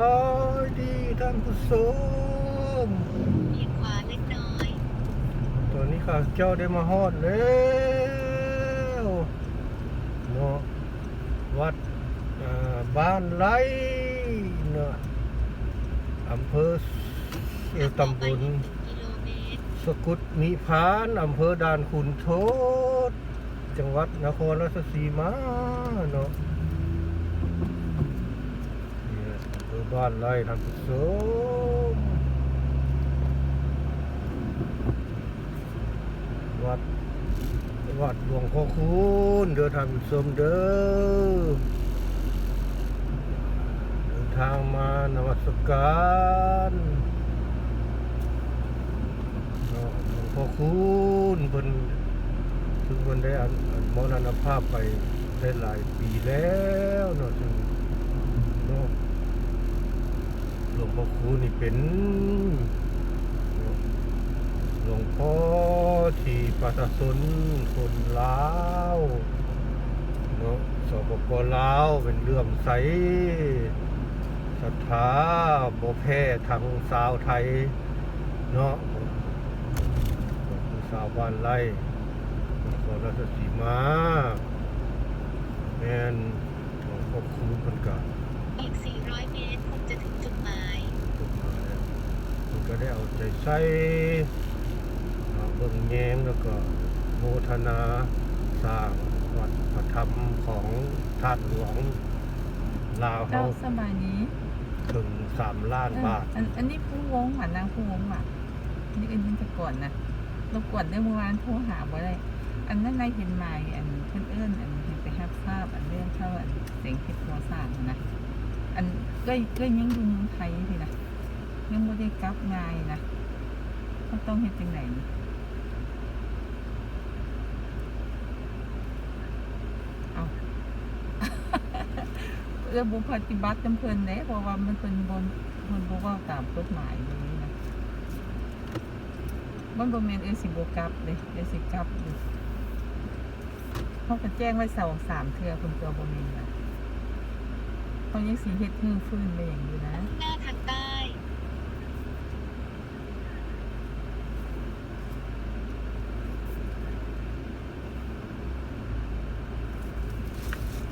ายดีท่านผู้ชมเอียงขวาเล็กน้อยตอนนี้ข้าเจ้าได้มาฮอดแล้วเนาะวัดบ้านไร่เนาะอำเภอเอตำบลหนึ่งกิโลเมตรสกุลมีพานอำเภอด่านขุนทษจังหวัดนครราชสีมาเนาะเนี่ย อำเภอบ้านไร่ท่านผู้ชมวัดวัดหลวงพ่อคุณเดินทางผู้ชมเด้อเดินทางมานมัสการหลวงพ่อคุณเพิ่นถึงเพิ่นได้อันอันมรณภาพไปได้หลายปีแล้วเนาะจึงเนาะ หลวงพ่นี่เป็นหลวงพ่อที่ประชาชนคนลาวเนาะสปปลาวเป็นเรื่องใสศรัทธาบ่แพ้ทางสาวไทย เนาะสาวบ้านไร่นครราชสีมาแมนของพ่อครูเพิ่นก็อีก 400 เมตรคงจะถึงจุดหมาย จบมาแล้วเพิ่น ก็ได้เอาใจใส่เอาเบิ่งแยงแล้วก็โมทนาสร้างวัดพระธรรมของทาสหลวงลาวเจ้าเฮาสบายดีถึง3ล้านบาทเอออันอันนี้ผู้วงหว่านางผู้วงว่ะนี่อันนี้จะก่อนนะรบกวนเรื่องเมื่อวานโทรหาบ่ได้อันนั้นนายเห็นหมายอันเพื่อนเอิ้นอันเห็นไปรับทราบอันเรื่องเข้าอันเสียงเพชรโทรศัพท์นะอันก็ก็ยังอยู่เมืองไทยสินะ ยังไม่ได้กลับง่ายนะเขาต้องเฮ็ดจังไหนนี่เอาระบุปฏิบัติจำเพิ่นเด้เพราะว่ามันเป็นบนเพิ่นบ่เว้าตามกฎหมายอย่างนี้นะมันบ่แม่นเอยสิบกลับเด้เอยสิกลับอยู่เขาก็แจ้งไว้สองสามเทือเพิ่นตัวบ่แม่นนะเขายังสิเฮ็ดฮือฟื้นไปอย่างอยู่นะหน้าทางใต้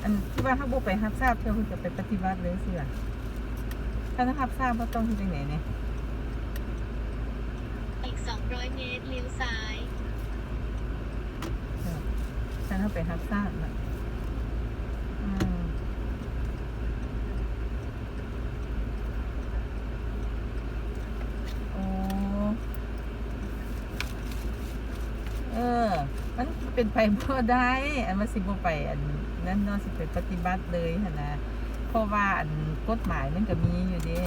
อั นที่ว่าเขาบ่ไปรับทราบเทื่อเพิ่นก็ไปปฏิบัติเลยสิล่ะถ้ารับทราบบ่ต้องเฮ็ดจังไดเนี่ยอีก200เมตรเลี้ยวซ้ายถ้าเขาไปรับทราบน่ะอืมโอ้เออ มันเป็นไปบ่ได้ อันมาสิบ่ไปอันนั้นเนาะสิไปปฏิบัติเลยหั่นนะเพราะว่าอันกฎหมายมันก็มีอยู่เด้